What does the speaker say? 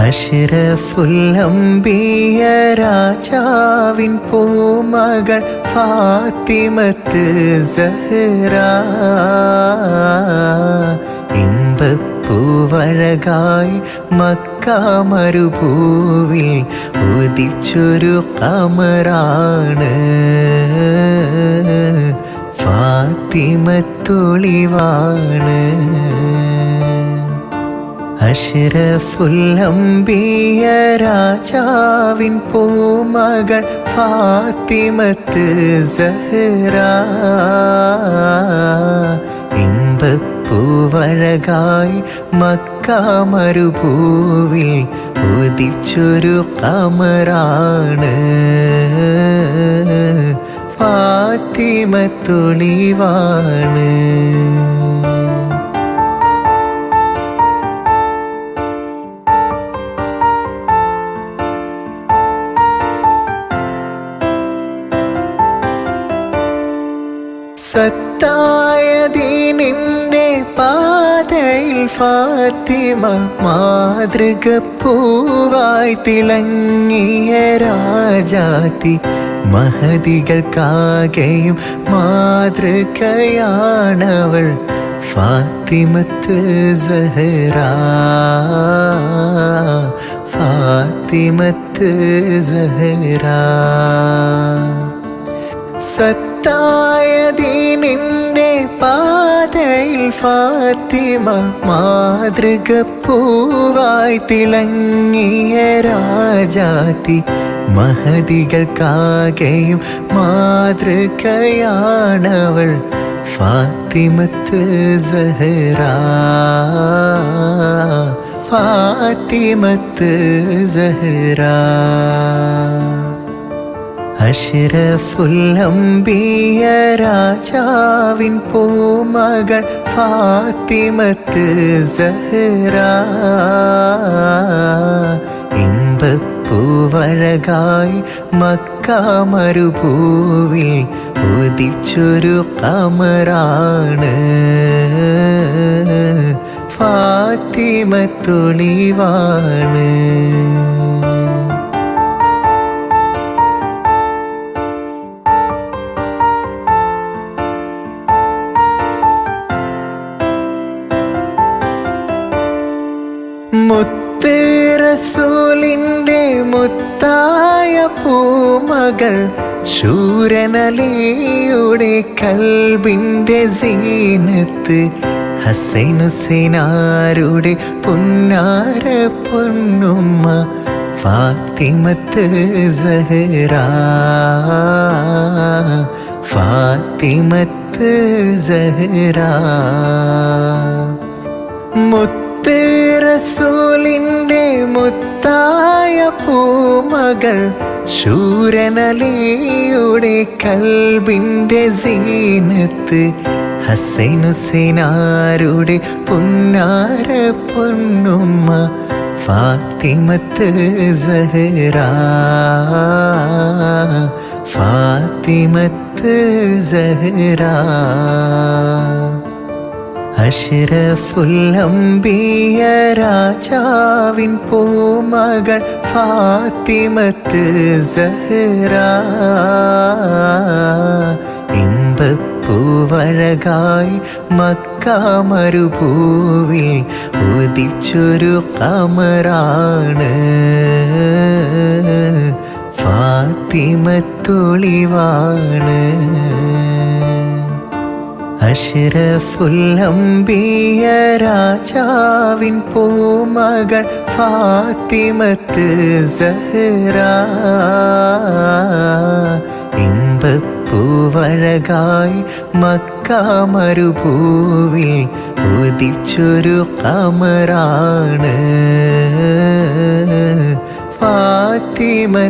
അഷ്റഫുല്ലംബിയ രാജാവിൻ പൂമകൾ ഫാത്തിമത്ത് സഹറ. ഇമ്പപ്പൂവഴകായി മക്ക മരുഭൂവിൽ ഉദിച്ചൊരു കമറാണ്. ഫാത്തിമത്തൊളിവാണ് അഷ്റഫുല്ലംബിയ രാജാവിൻ പൂമകൾ ഫാത്തിമത്ത് സഹറ. ഇമ്പപ്പൂവഴകായി മക്ക മരുഭൂവിൽ ഉദിച്ചൊരു കമറാണ്. ഫാത്തിമത്തൊളിവാണ് സത്തായ ദീനിന്റെ പാതയിൽ ഫാത്തിമ മാതൃക പൂവായി തിളങ്ങിയ രാജാതി മഹതികൾക്കാകെയും മാതൃകയാണവൾ ഫാത്തിമത്ത് ഫാത്തിമത്ത് സഹറ. സത്തായ ദീനിന്റെ പാതയിൽ ഫാത്തിമ മാതൃക പൂവായി തിളങ്ങിയ രാജാതി മഹതികൾക്കാകെയും മാതൃകയാണവൾ ഫാത്തിമത്ത് സഹറ. ഫാത്തിമത്ത് സഹറ. അഷ്റഫുല്ലംബിയ രാജാവിൻ പൂമകൾ ഫാത്തിമത്ത് സഹറ. ഇമ്പപ്പൂവഴകായി മക്ക മരുഭൂവിൽ ഉദിച്ചൊരു കമറാണ്. ഫാത്തിമത്തൊളിവാണ് മുത്ത് റസൂലിന്റെ മുത്തായ പൂമകൾ ശൂരനലിയുടെ കൽബിന്റെ സീനത്ത് ഹസൈനുസൈനാരുടെ പൊന്നാര പൊന്നുമ്മ ഫാത്തിമത്ത് സഹറ. ഫാത്തിമത്ത് സഹറ. മുത്ത് റസൂലിന്റെ മുത്തായ പൂമകൾ ശൂരനലിയുടെ കൽബിന്റെ സീനത്ത് ഹസൈനുസൈനാരുടെ പൊന്നാര പൊന്നുമ്മ ഫാത്തിമത്ത് സഹറ. ഫാത്തിമത്ത് സഹറ. അഷ്റഫുല്ലംബിയ രാജാവിൻ പൂമകൾ ഫാത്തിമത്ത് സഹറ. ഇമ്പപ്പൂവഴകായി മക്ക മരുഭൂവിൽ ഉദിച്ചൊരു കമറാണ്. ഫാത്തിമത്തൊളിവാണ്. അഷ്റഫുല്ലംബിയ രാജാവിൻ പൂമകൾ ഫാത്തിമത്ത് സഹറ. ഇമ്പപ്പൂവഴകായി മക്ക മരുഭൂവിൽ ഉദിച്ചൊരു കമറാണ്. ഫാത്തിമത്തൊളിവാണ്